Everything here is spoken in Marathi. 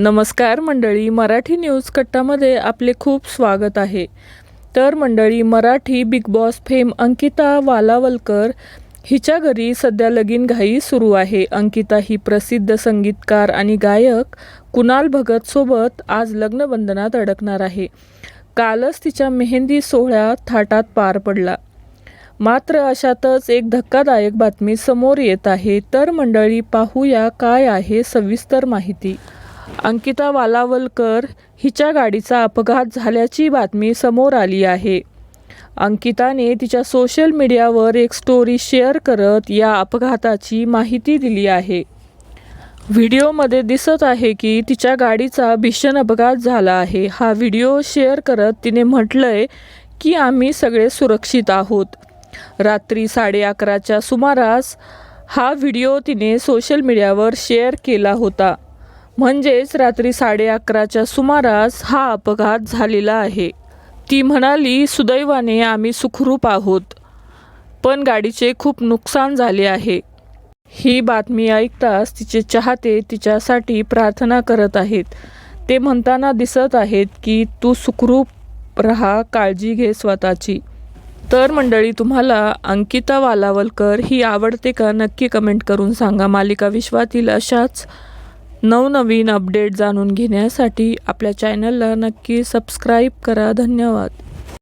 नमस्कार मंडळी मराठी न्यूज कट्टामध्ये आपले खूप स्वागत आहे. तर मंडळी Marathi big boss fame Ankita Walawalkar हिच्या घरी सध्या लगीन घाई सुरू आहे. अंकिता ही प्रसिद्ध संगीतकार आणि गायक कुणाल भगतसोबत आज लग्नबंधनात अडकणार आहे. कालच तिच्या मेहंदी सोहळा थाटात पार पडला. मात्र अशातच एक धक्कादायक बातमी समोर येत आहे. तर मंडळी पाहूया काय आहे सविस्तर माहिती. अंकिता वालावलकर हिच्या गाडीचा अपघात झाल्याची बातमी समोर आली आहे. अंकिताने तिच्या सोशल मीडियावर एक स्टोरी शेअर करत या अपघाताची माहिती दिली आहे. व्हिडिओमध्ये दिसत आहे की तिच्या गाडीचा भीषण अपघात झाला आहे. हा व्हिडिओ शेअर करत तिने म्हटलंय की आम्ही सगळे सुरक्षित आहोत. रात्री साडे अकराच्या सुमारास हा व्हिडिओ तिने सोशल मीडियावर शेअर केला होता. म्हणजेच रात्री साडे अकराच्या सुमारास हा अपघात झालेला आहे. ती म्हणाली सुदैवाने आम्ही सुखरूप आहोत पण गाडीचे खूप नुकसान झाले आहे. ही बातमी ऐकताच तिचे चाहते तिच्यासाठी प्रार्थना करत आहेत. ते म्हणताना दिसत आहेत की तू सुखरूप राहा काळजी घे स्वतःची. तर मंडळी तुम्हाला अंकिता वालावलकर ही आवडते का? नक्की कमेंट करून सांगा. मालिका विश्वातील अशाच नवनवीन अपडेट जाणून घेण्यासाठी आपल्या चॅनलला नक्की सबस्क्राईब करा. धन्यवाद.